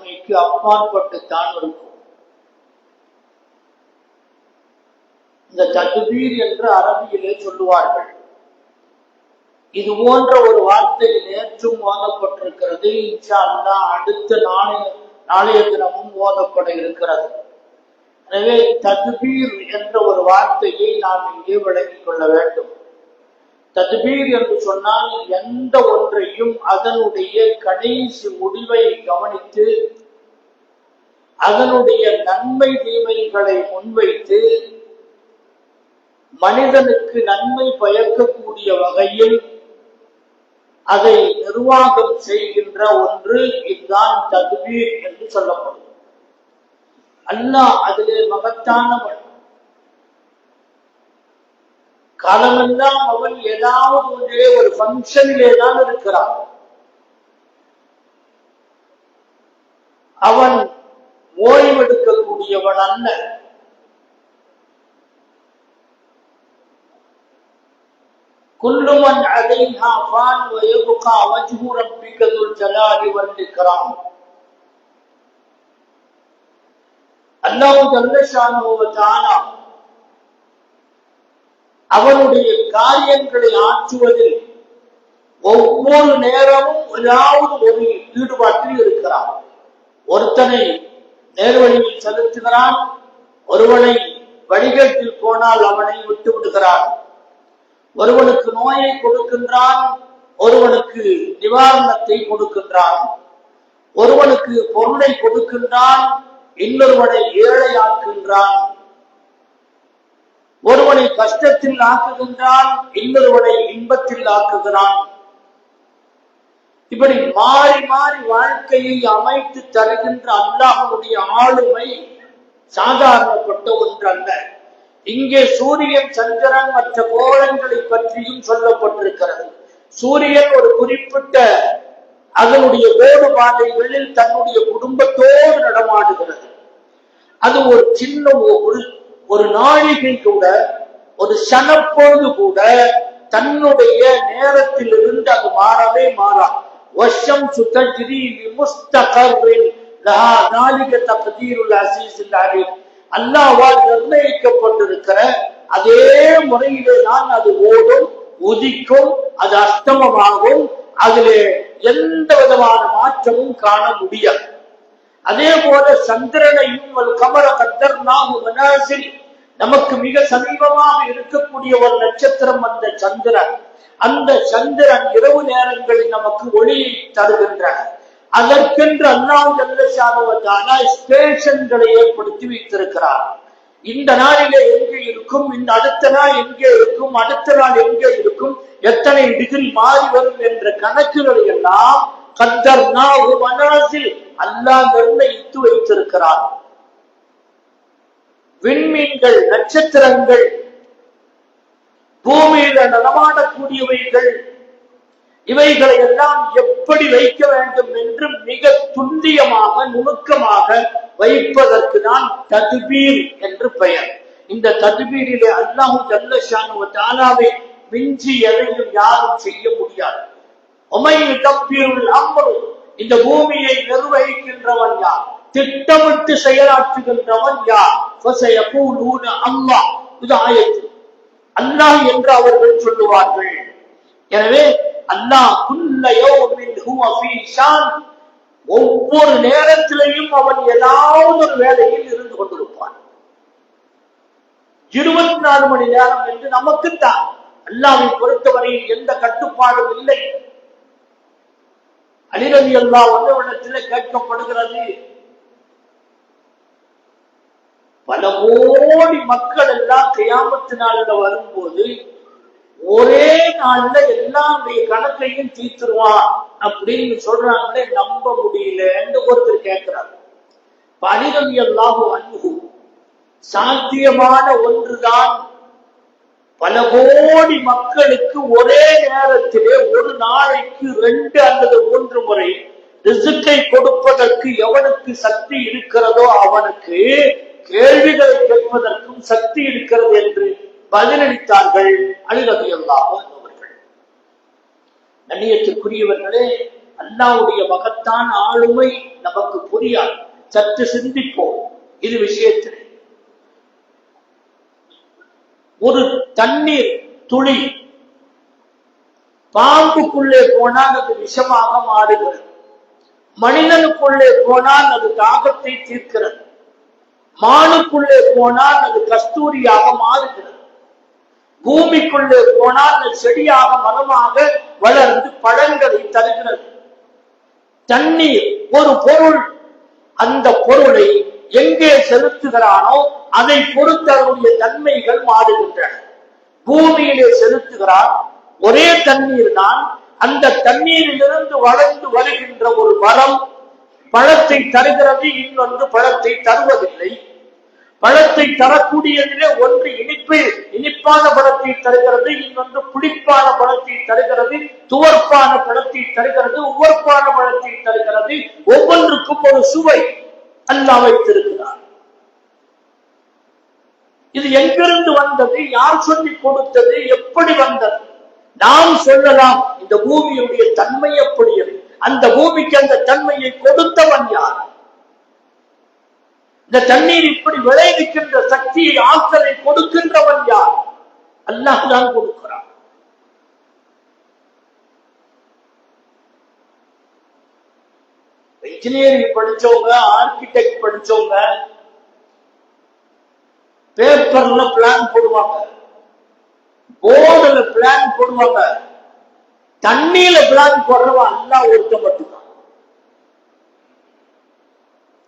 தன்மைக்கு அப்பாற்பட்டுத்தான் இருக்கும். இந்த தகுதீர் என்று அரபியிலே சொல்லுவார்கள். இது போன்ற ஒரு வார்த்தை நேற்றும் ஓதப்பட்டிருக்கிறது. இன்ஷா அடுத்த நாளைய நாளைய தினமும் ஓதப்பட இருக்கிறது. எனவே தத்பீர் என்ற ஒரு வார்த்தையை நாம் இங்கே விளங்கிக் கொள்ள வேண்டும். தத்பீர் என்று சொன்னால் எந்த ஒன்றையும் அதனுடைய கடைசி முடிவை கவனித்து அதனுடைய நன்மை தீமைகளை முன்வைத்து மனிதனுக்கு நன்மை பயக்கக்கூடிய வகையில் அதை நிர்வாகம் செய்கின்ற ஒன்று இதுதான் தத்பீர் என்று சொல்லப்படும். அல்லாஹ் அதிலே மகத்தானவன். காலமெல்லாம் அவன் ஏதாவது ஒன்றே ஒரு ஃபங்க்ஷனிலே தான் இருக்கிறான். அவன் ஓய்வெடுக்கக்கூடியவன் அல்ல. குல்லுமன் அலைஹா ஃபான் வயபுகா வஜ்ஹு ரப்பிக துல் ஜலாலி வல் இக்ராம் அல்லாஹ் ஜல்ல ஷானஹு அவனுடைய காரியங்களை ஆற்றுவதில் ஒவ்வொரு நேரமும் ஏதாவது ஒரு ஈடுபாட்டில் இருக்கிறான். ஒருத்தனை நேர்வழியில் செலுத்துகிறான் ஒருவனை வழிகட்டில் போனால் அவனை விட்டு விடுகிறான். ஒருவனுக்கு நோயை கொடுக்கின்றான் ஒருவனுக்கு நிவாரணத்தை கொடுக்கின்றான். ஒருவனுக்கு பொருளை கொடுக்கின்றான் இன்னொருவனை ஏழையாக்குகின்றான். ஒருவனை கஷ்டத்தில் ஆக்குகின்றான் இன்னொருவனை இன்பத்தில் ஆக்குகிறான். இப்படி மாறி மாறி வாழ்க்கையை அமைத்து தருகின்ற அல்லாஹனுடைய ஆளுமை சாதாரணப்பட்ட ஒன்று அல்ல இங்கே சூரியன் சந்திரன் மற்ற கோலங்களை பற்றியும் சொல்லப்பட்டிருக்கிறது. சூரியன் ஒரு குறிப்பிட்ட அதனுடைய வேறுபாதைகளில் தன்னுடைய குடும்பத்தோடு நடமாடுகிறது. அது ஒரு சின்ன ஒரு ஒரு நாழிகை கூட ஒரு சனப்பொழுது கூட தன்னுடைய நேரத்தில் இருந்து அது மாறவே மாறா. வருஷம் சுத்தஜிரி முஸ்தகரில் நாளிக தகுதியுள்ள அசீஸ் அலீம். அல்லாவால் நிர்ணயிக்கப்பட்டிருக்கிற அதே முறையிலே தான் அது ஓடும் உதிக்கும் அது அஸ்தமமாகும். அதிலே எந்த விதமான மாற்றமும் காண முடியாது. அதே போல சந்திரனையும் கமர கத்தர் நாம் நமக்கு மிக சமீபமாக இருக்கக்கூடிய ஒரு நட்சத்திரம் அந்த சந்திரன். அந்த சந்திரன் இரவு நேரங்களில் நமக்கு ஒளியை தருகின்றன அதற்கென்று அல்லாஹ் ஜல்லஷானுவத்தான ஸ்டேஷன்களை ஏற்படுத்தி வைத்திருக்கிறார். இந்த நாளிலே எங்கே இருக்கும் இந்த அடுத்த நாள் எங்கே இருக்கும் அடுத்த நாள் எங்கே இருக்கும் எத்தனை டிகிரி மாறி வரும் என்ற கணக்குகளை எல்லாம் கத்தர் மனாசில் அல்லாஹ் நிர்ணயித்து வைத்திருக்கிறார். விண்மீன்கள் நட்சத்திரங்கள் பூமியில நடமாடக்கூடியவைகள் இவைகளை எல்லாம் எப்படி வைக்க வேண்டும் என்று மிக துல்லியமாக நுணுக்கமாக வைப்பதற்கு தான் ததுபீர் என்று பெயர். இந்த ததுபீரிலே அல்லாஹு ஜல்லஷானு தாலாவை மிஞ்சி எதையும் யாரும் செய்ய முடியாது. உமையில் இந்த பூமியை நிர்வகிக்கின்றவன் யார்? திட்டமிட்டு செயலாற்றுகின்றவன் யார்? அம்மா இது ஆயத்து. அல்லாஹ் என்று அவர்கள் சொல்லுவார்கள். எனவே அல்லாஹ் ஒவ்வொரு நேரத்திலையும் அவன் ஏதாவது ஒரு வேலையில் இருந்து கொண்டிருப்பான். இருபத்தி நாலு மணி நேரம் என்று நமக்குத்தான். அல்லாவை பொறுத்தவரையில் எந்த கட்டுப்பாடும் இல்லை. அலிரவி அல்லா ஒன்றவனத்தில் கேட்கப்படுகிறது. பல கோடி மக்கள் எல்லாம் கையாமத்து நாள்ல வரும்போது ஒரே நாள்ல எல்லாருடைய கணக்கையும் தீர்த்துருவான் அப்படின்னு சொல்றாங்களே நம்ப முடியலன்னு ஒருத்தர் கேட்கிறார். பனிரவி அல்லாஹு அன்பு சாத்தியமான ஒன்றுதான் பல கோடி மக்களுக்கு ஒரே நேரத்திலே ஒரு நாளைக்கு ரெண்டு அல்லது மூன்று முறை ரிசுக்கை கொடுப்பதற்கு எவனுக்கு சக்தி இருக்கிறதோ அவனுக்கு கேள்விகளை கேட்பதற்கும் சக்தி இருக்கிறது என்று பதிலளித்தார்கள் அலிரதி அல்லாஹ் அவர்கள். கண்ணியத்திற்குரியவர்களே அல்லாவுடைய மகத்தான் ஆளுமை நமக்கு புரியாது. சற்று சிந்திப்போம். இது விஷயத்தில். ஒரு தண்ணீர் துளி பாம்புக்குள்ளே போனால் அது விஷமாக மாறுகிறது. மனிதனுக்குள்ளே போனால் அது தாகத்தை தீர்க்கிறது. மானுக்குள்ளே போனால் அது கஸ்தூரியாக மாறுகிறது. பூமிக்குள்ளே போனால் அது செடியாக மரமாக வளர்ந்து பழங்களை தருகிறது. தண்ணீர் ஒரு பொருள். அந்த பொருளை எங்கே செலுத்துகிறானோ அதை பொறுத்து அதனுடைய தன்மைகள் மாறுகின்றன. பூமியிலே செலுத்துகிறான். ஒரே தண்ணீர் தான் அந்த தண்ணீரிலிருந்து வளர்ந்து வருகின்ற ஒரு மரம் பழத்தை தருகிறது இன்னொன்று பழத்தை தருவதில்லை. பழத்தை தரக்கூடியதிலே ஒன்று இனிப்பு இனிப்பான பழத்தை தருகிறது இன்னொன்று புளிப்பான பழத்தை தருகிறது துவர்ப்பான பழத்தை தருகிறது உவர்ப்பான பழத்தை தருகிறது. ஒவ்வொன்றுக்கும் ஒரு சுவை. அல்லாஹ் வைத்திருக்கிறார். இது எங்கிருந்து வந்தது? யார் சொல்லி கொடுத்தது? எப்படி வந்தது? நாம் சொல்லலாம் இந்த பூமியுடைய தன்மை எப்படி அந்த பூமிக்கு அந்த தன்மையை கொடுத்தவன் யார்? இந்த தண்ணீர் இப்படி விளைவிக்கின்ற சக்தியை ஆற்றலை கொடுக்கின்றவன் யார்? அல்லாஹ் தான் கொடுக்கிறான். இன்ஜினியரிங் படிச்சவங்க ஆர்கிடெக்ட் படிச்சவங்க பேப்பர்ல பிளான் போடுவாங்க. போர்டுல பிளான் போடுவாங்க. தண்ணியில பிளான் போடுறவன் அல்லா ஒருத்த மட்டும்தான்.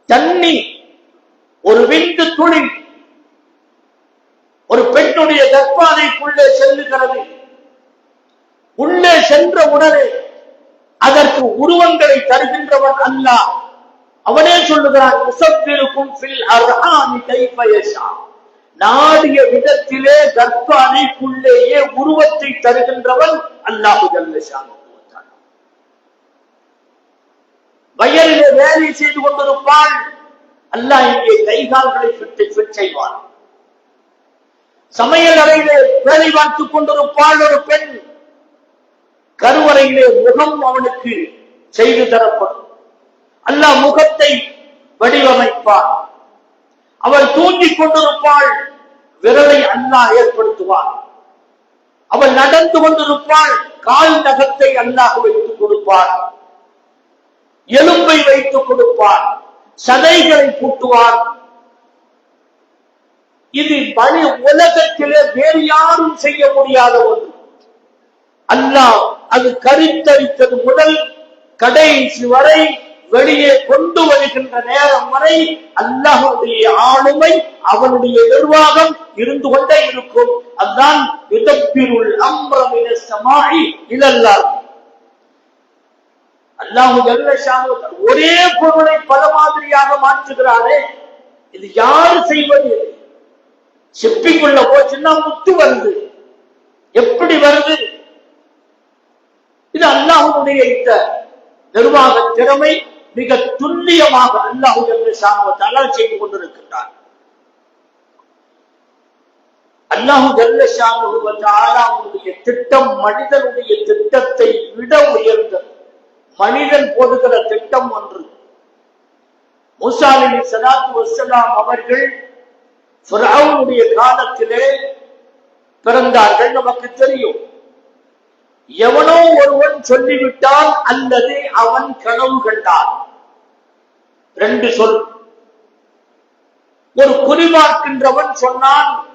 தண்ணி ஒரு விந்து துளி ஒரு பெண்ணுடைய கற்பாதைக்குள்ளே செல்லுகிறது. உள்ளே சென்ற உடனே அதற்கு உருவங்களை தருகின்றவன் அல்ல. அவனே சொல்லுகிறான் முசப்பிருக்கும் அர்ஹாமி நாடிய விதத்திலே கர்ப்ப அணைக்குள்ளேயே உருவத்தை தருகின்றவன் அல்லாஹு வயலிலே வேலை செய்து கொண்டிருப்பாள் அல்லாஹ் இங்கே கைகால்களை சுட்டு ஃபிட் செய்வான். சமையல் அறையிலே வேலை பார்த்துக் கொண்டிருப்பாள் ஒரு பெண். கருவறையிலே முகம் அவனுக்கு செய்து தரப்படும். அல்லாஹ் முகத்தை வடிவமைப்பார் அவள் தூங்கிக் கொண்டிருப்பாள் விரலை அல்லாஹ் ஏற்படுத்துவார் அவள் நடந்து கொண்டிருப்பாள் கால் நகத்தை அல்லாஹ் வைத்துக் கொடுப்பார் எலும்பை வைத்துக் கொடுப்பார் சதைகளை கூட்டுவார் இது பணி உலகத்திலே வேறு யாரும் செய்ய முடியாத ஒன்று. அல்லாஹ் அது கருத்தரித்தது முதல் கடைசி வரை வெளியே கொண்டு வருகின்ற நேரம் வரை அல்லாஹுடைய ஆளுமை அவனுடைய நிர்வாகம் இருந்து கொண்டே இருக்கும். அதுதான் யுதப்பிருள் அம்ரமின சமாயி இதெல்லாம் அல்லாஹு ஒரே பொருளை பல மாதிரியாக மாற்றுகிறாரே. இது யாரு செய்வது? சிப்பிக்குள்ள போச்சுன்னா முத்து வருது. எப்படி வருது? இந்த அல்லாஹுடைய இந்த நிர்வாக திறமை மிக துல்லியமாக அல்லாஹு ஜல்லஷானுவத்தால செய்து கொண்டிருக்கின்றார். அல்லாஹு ஜல்லஷானுவத்தால திட்டம் மனிதனுடைய திட்டத்தை விட உயர்ந்தது மனிதன் போடுகிற திட்டம் ஒன்று. முசாலின் சலாத்து வசலாம் அவர்கள் காலத்திலே பிறந்தார்கள் நமக்கு தெரியும். எவனோ ஒருவன் சொல்லிவிட்டான் அல்லது அவன் கனவு கண்டான் ரெண்டு சொல். ஒரு குறிபார்க்கின்றவன் சொன்னான்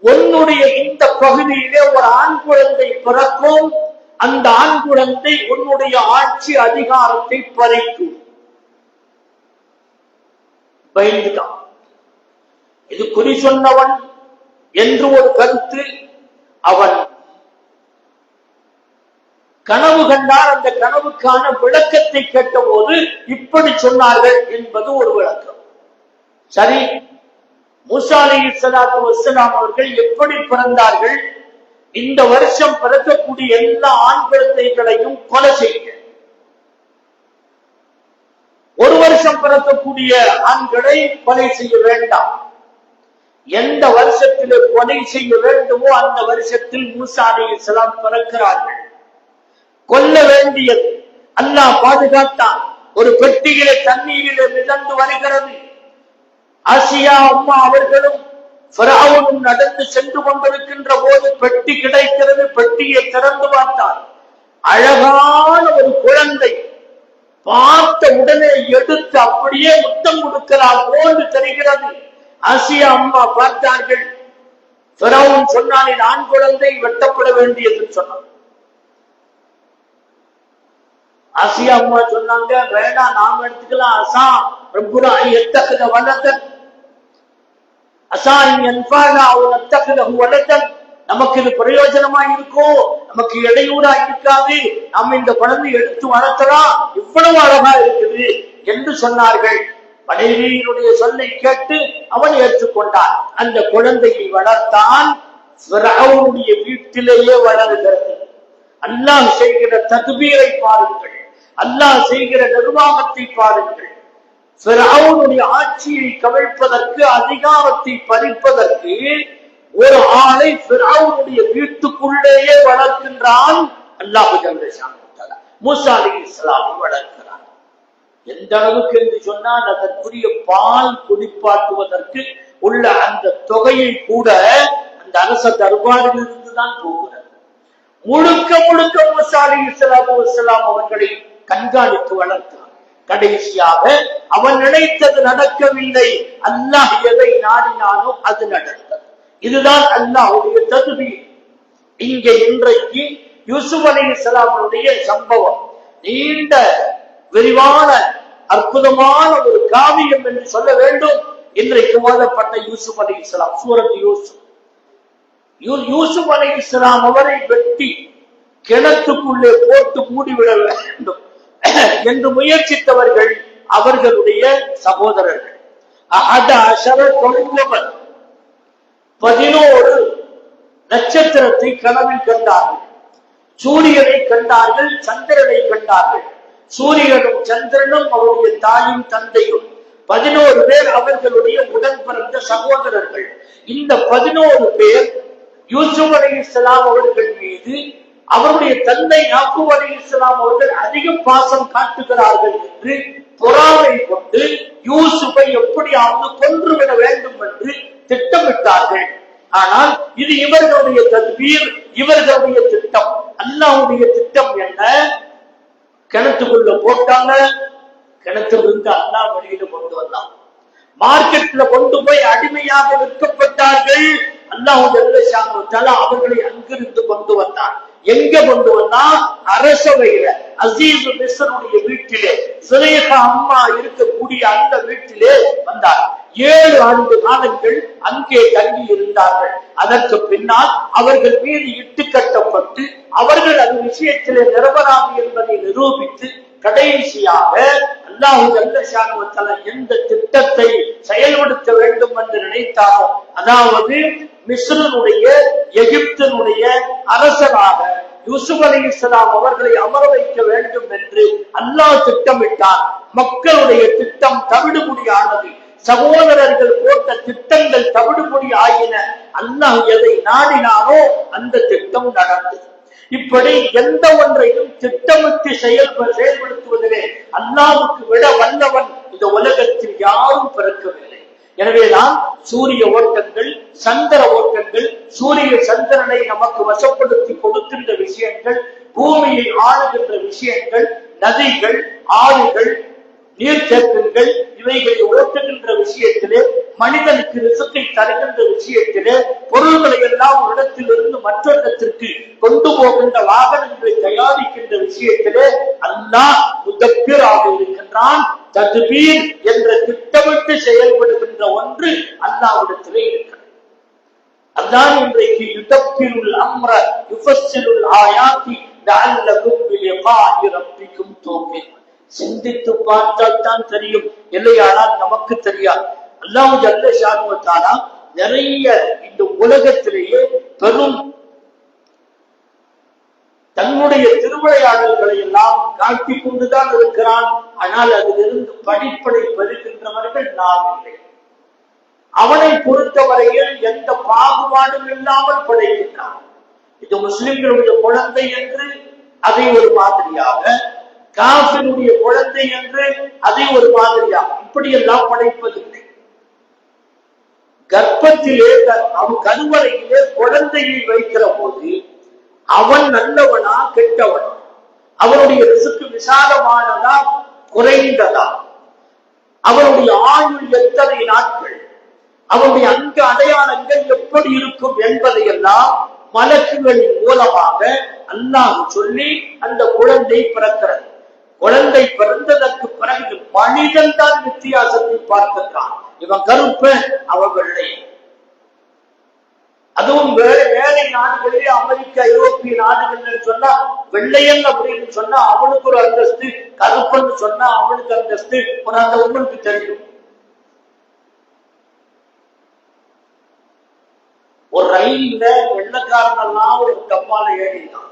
உன்னுடைய இந்த பகுதியிலே ஒரு ஆண் குழந்தை பிறக்கும் அந்த ஆண் குழந்தை உன்னுடைய ஆட்சி அதிகாரத்தை பறிக்கும். பயந்துட்டான். இது குறி சொன்னவன் என்று ஒரு கருத்து அவன் கனவு கண்டார் அந்த கனவுக்கான விளக்கத்தை கேட்டபோது இப்படி சொன்னார்கள் என்பது ஒரு விளக்கம். சரி மூசா அலி சலாத்து வசலாம் அவர்கள் எப்படி பிறந்தார்கள்? இந்த வருஷம் பிறக்கக்கூடிய எல்லா ஆண் குழந்தைகளையும் கொலை செய்ய ஒரு வருஷம் பிறக்கக்கூடிய ஆண்களை கொலை செய்ய வேண்டாம். எந்த வருஷத்தில் கொலை செய்ய வேண்டுமோ அந்த வருஷத்தில் மூசா அலி இஸ்லாம் பிறக்கிறார்கள். கொல்ல வேண்டியது. அல்லாஹ் பாதுகாத்தான் ஒரு பெட்டியிலே தண்ணீரிலே மிதந்து வருகிறது. ஆசியா அம்மா அவர்களும் பிராவுனும் நடந்து சென்று கொண்டிருக்கின்ற போது பெட்டி கிடைக்கிறது. பெட்டியை திறந்து பார்த்தார். அழகான ஒரு குழந்தை. பார்த்த உடனே எடுத்து அப்படியே முத்தம் கொடுக்கிறார் போன்று தெரிகிறது. ஆசியா அம்மா பார்த்தார்கள். சொன்னான் என் ஆண் குழந்தை வெட்டப்பட வேண்டியது சொன்னான். ஆசியா அம்மா சொன்னாங்க வேண்டாம் நாம எடுத்துக்கலாம் அசா. ரப்புரா எத்தகுத வளர்த்தன் அசா என்பானா அவன் அத்தகுத வலதன்? நமக்கு இது பிரயோஜனமா இருக்கும் நமக்கு இடையூறா இருக்காது நம்ம இந்த குழந்தை எடுத்து வளர்த்தலாம் இவ்வளவு அழகா இருக்குது என்று சொன்னார்கள். மனைவியினுடைய சொல்லை கேட்டு அவன் ஏற்றுக்கொண்டான். அந்த குழந்தையை வளர்த்தான் வீட்டிலேயே வளர்கிறது. அல்லாஹ் செய்கிற தகுபீரை பாருங்கள். அல்லாஹ் செய்கிற நிர்வாகத்தை பாருங்கள். பிறவுடைய ஆட்சியை கவிழ்ப்பதற்கு அதிகாரத்தை பறிப்பதற்கு ஒரு ஆளை பிறவுடைய வீட்டுக்குள்ளேயே வளர்க்கின்றான் அல்லாஹ் ஜல்லஷான் மூசா அலி இஸ்லாமை வளர்க்கிறான். எந்த அளவுக்கு என்று சொன்னால் அதற்குரிய பால் குடிப்பாட்டுவதற்கு உள்ள அந்த தொகையை கூட அந்த அரச தர்பாரில் தான் போகிறது. முழுக்க முழுக்க மூசா அலி இஸ்லாமு அவர்களை கண்காணித்து வளர்த்தான். கடைசியாக அவன் நினைத்தது நடக்கவில்லை. அல்லாஹ் எதை நாடினானோ அது நடந்தது. இதுதான் அல்லாஹுடைய தகுதி இங்கே இன்றைக்கு யூசுப் அலி இஸ்லாமுடைய சம்பவம். நீண்ட விரிவான அற்புதமான ஒரு காவியம் என்று சொல்ல வேண்டும். இன்றைக்கு ஓதப்பட்ட யூசுப் அலி இஸ்லாம் சூரத் யூசுப். யூசுப் அலி இஸ்லாம் அவரை வெட்டி கிணத்துக்குள்ளே போட்டு மூடிவிட வேண்டும். என்று முயற்சித்தவர்கள் அவர்களுடைய சகோதரர்கள். பதினோரு நட்சத்திரத்தை கனவில் கண்டார்கள். சூரியனை கண்டார்கள் சந்திரனை கண்டார்கள். சூரியனும் சந்திரனும் அவருடைய தாயும் தந்தையும். பதினோரு பேர் அவர்களுடைய உடன் பிறந்த சகோதரர்கள். இந்த பதினோரு பேர் யூசுப் அலி இஸ்லாம் அவர்கள் மீது அவருடைய தந்தை யாக்கூப் அலி இஸ்லாம் அவர்கள் அதிகம் பாசம் காட்டுகிறார்கள் என்று பொறாமை கொண்டு யூசுஃபை எப்படியாவது கொன்றுவிட வேண்டும் என்று திட்டமிட்டார்கள். ஆனால் இது இவர்களுடைய தத்வீர் இவர்களுடைய திட்டம். அல்லாவுடைய திட்டம் என்ன? கிணத்துக்குள்ள போட்டாங்க. கிணத்திலிருந்து அல்லா வெளியில கொண்டு வந்தான். மார்க்கெட்ல கொண்டு போய் அடிமையாக விற்கப்பட்டார்கள். அல்லாஹ் அவர்களை அங்கிருந்து கொண்டு வந்தான். எங்க கொண்டு வந்தா? அரசவையில. அசீஸ் மிஸ்ரனுடைய வீட்டிலே. சுரேகா அம்மா இருக்கக்கூடிய அந்த வீட்டிலே வந்தார். ஏழு ஆண்டு காலங்கள் அங்கே தங்கி இருந்தார்கள். அதற்கு பின்னால் அவர்கள் மீது இட்டு கட்டப்பட்டு அவர்கள் அந்த விஷயத்திலே நிரபராதி என்பதை நிரூபித்து கடைசியாக அல்லாஹு எந்த திட்டத்தை செயல்படுத்த வேண்டும் என்று நினைத்தாரோ அதாவது மிஸ்ரனுடைய எகிப்தனுடைய அரசனாக யூசுப் அலி இஸ்லாம் அவர்களை அமர வைக்க வேண்டும் என்று அல்லாஹ் திட்டமிட்டார். மக்களுடைய திட்டம் தவிடுபடியானது சகோதரர்கள் போட்ட திட்டங்கள் தவிடுபடி ஆகின அல்லாஹ் எதை நாடினானோ அந்த திட்டம் நடந்தது. இப்படி எந்த ஒன்றையும் திட்டமிட்டு செயல் செயல்படுத்துவதிலே அல்லாவுக்கு விட வல்லவன் இந்த உலகத்தில் யாரும் பிறக்கவில்லை. எனவேதான் சூரிய ஓட்டங்கள் சந்திர ஓட்டங்கள் சூரிய சந்திரனை நமக்கு வசப்படுத்தி கொடுக்கின்ற விஷயங்கள் பூமியை ஆளுகின்ற விஷயங்கள் நதிகள் ஆறுகள் நீர்த்தேக்கங்கள் இவைகளை ஓட்டுகின்ற விஷயத்திலே மனிதனுக்கு ரிசத்தை தருகின்ற விஷயத்திலே பொருள்களை எல்லாம் ஒரு இடத்திலிருந்து மற்றொருத்திற்கு கொண்டு போகின்ற வாகனங்களை தயாரிக்கின்ற விஷயத்திலே அல்லாஹ் முதப்பீராக இருக்கின்றான். ததுபீர் என்று திட்டமிட்டு செயல்படுகின்ற ஒன்று அல்லாவிடத்திலே இருக்கிறது அதான் இன்றைக்கு யுதப்பிருள் அம்ர யுஃபஸ்ஸிருல் ஆயாத்தி லஅல்லகும் பிலிகாஇ ரப்பிக்கும் தூபின் சிந்தித்து பார்த்தால் தான் தெரியும். இல்லையானால் நமக்கு தெரியாது. அல்லாஹ் ஜல்ல ஷானுவத்தாலா நிறைய இந்த உலகத்திலேயே பெரும் தன்னுடைய திருவிளையாடல்களை எல்லாம் காட்டி கொண்டுதான் இருக்கிறான். ஆனால் அதிலிருந்து படிப்படை பெறுகின்றவர்கள் நாம் இல்லை. அவனை பொறுத்தவரையில் எந்த பாகுபாடும் இல்லாமல் படைக்கின்றான் இது முஸ்லிம்களுடைய குழந்தை என்று அதை ஒரு மாதிரியாக காஃபினுடைய குழந்தை என்று அதை ஒரு மாதிரியா இப்படி எல்லாம் படைப்பதில்லை. கர்ப்பத்திலே அவன் கருவறையிலே குழந்தையை வைக்கிற போது அவன் நல்லவனா கெட்டவன். அவனுடைய ரிசுக்கு விசாலமானதா குறைந்ததா? அவனுடைய ஆயுள் எத்தனை நாட்கள்? அவனுடைய அங்க அடையாளங்கள் எப்படி இருக்கும் என்பதையெல்லாம் மலக்குகளின் மூலமாக அல்லாஹ் சொல்லி அந்த குழந்தை பிறக்கிறது. குழந்தை பிறந்ததற்கு பிறகு மனிதன் தான் வித்தியாசத்தை பார்த்திருக்கான் இவன் கருப்பன் அவன் வெள்ளையன். அதுவும் வேற வேலை நாடுகளிலே அமெரிக்கா ஐரோப்பிய நாடுகள் சொன்னா வெள்ளையன் அப்படின்னு சொன்னா அவனுக்கு ஒரு அந்தஸ்து கருப்பன்னு சொன்னா அவனுக்கு அந்தஸ்து. ஒரு அந்த உங்களுக்கு தெரியும். ஒரு ரயில்ல வெள்ளக்காரன் எல்லாம் ஒரு டப்பால ஏறினான்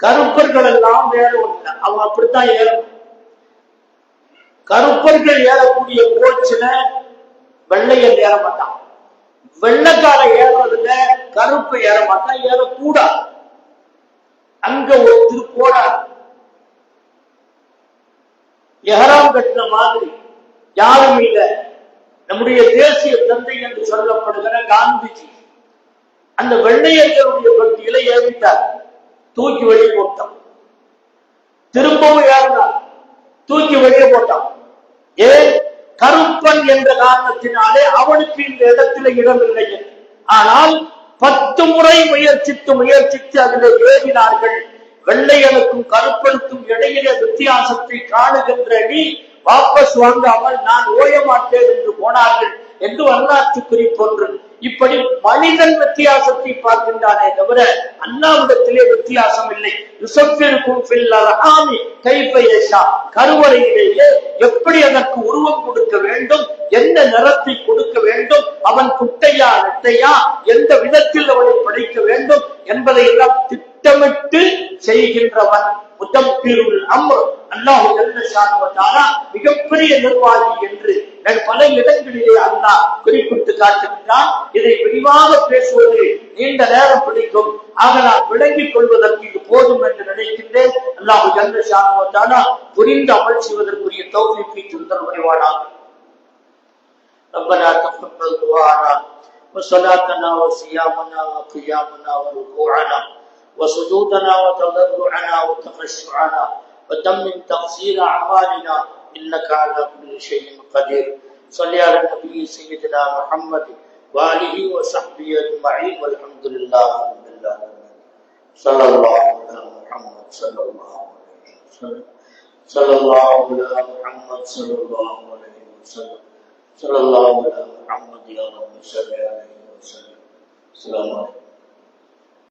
கருப்பர்கள் எல்லாம் வேற ஒண்ணு அவன் அப்படித்தான் ஏறணும் கருப்பர்கள் ஏறக்கூடிய கோச்சில வெள்ளையன் ஏற மாட்டான் வெள்ளக்கார ஏறதுல கருப்பு ஏற மாட்டான் ஏறக்கூடாது அங்க ஒரு திருக்கோடா. எஹராம் கட்டின மாதிரி யாரும் இல்ல. நம்முடைய தேசிய தந்தை என்று சொல்லப்படுகிற காந்திஜி அந்த வெள்ளையர்களுடைய பட்டியலை ஏறிட்டார். தூக்கி வெளியே போட்டான். திரும்பவும் ஏறினார். தூக்கி வெளியே போட்டான். என்ற காரணத்தினாலே அவனுக்கு இந்த இடத்துல இடமில்லை. ஆனால் பத்து முறை முயற்சித்து முயற்சித்து அதில் ஏறினார்கள். வெள்ளையனுக்கும் கருப்பனுக்கும் இடையிலே வித்தியாசத்தை காணுகின்ற நீ வாபஸ் வாங்காமல் நான் ஓய மாட்டேன் என்று போனார்கள். என்று வரலாற்று குறிப்பொன்று இப்படி மனிதன் வித்தியாசத்தை பார்க்கின்றானே தவிர அண்ணாவிடத்திலே வித்தியாசம் இல்லை கருவறையிலேயே எப்படி அதற்கு உருவம் கொடுக்க வேண்டும் எந்த நிறத்தை கொடுக்க வேண்டும் அவன் குட்டையா நெட்டையா எந்த விதத்தில் அவனை படைக்க வேண்டும் என்பதை எல்லாம் திட்டமிட்டு செய்கின்றவன். முத்தம்பிருள் அம்ரு. அல்லாஹு ஜல்ல ஷானு வ தஆலா மிகப்பெரிய நிர்வாகி என்று நான் பல இடங்களிலே அல்லாஹ் குறிப்பிட்டு காட்டுகின்றான் இதை விரிவாக பேசுவது நீண்ட நேரம் பிடிக்கும் ஆக நான் விளங்கிக் கொள்வதற்கு இது போதும் என்று நினைக்கின்றேன் அல்லாஹு ஜல்ல ஷானு வ தஆலா புரிந்து அமல் செய்வதற்குரிய தௌஃபீக்கை தந்தல் புரிவானாக ربنا تقبل دعانا وصلاتنا وصيامنا وقيامنا وركوعنا وسجودنا وتضرعنا وتخشعنا وتمم تقصير أعمالنا إنك على كل شيء قدير. صل على النبي سيدنا محمد وآله وصحبه أجمعين والحمد لله رب العالمين. صلى الله على محمد صلى الله عليه وسلم. صلى الله على محمد صلى الله عليه وسلم. صلى الله على محمد يا رب صل عليه وسلم. السلام عليكم.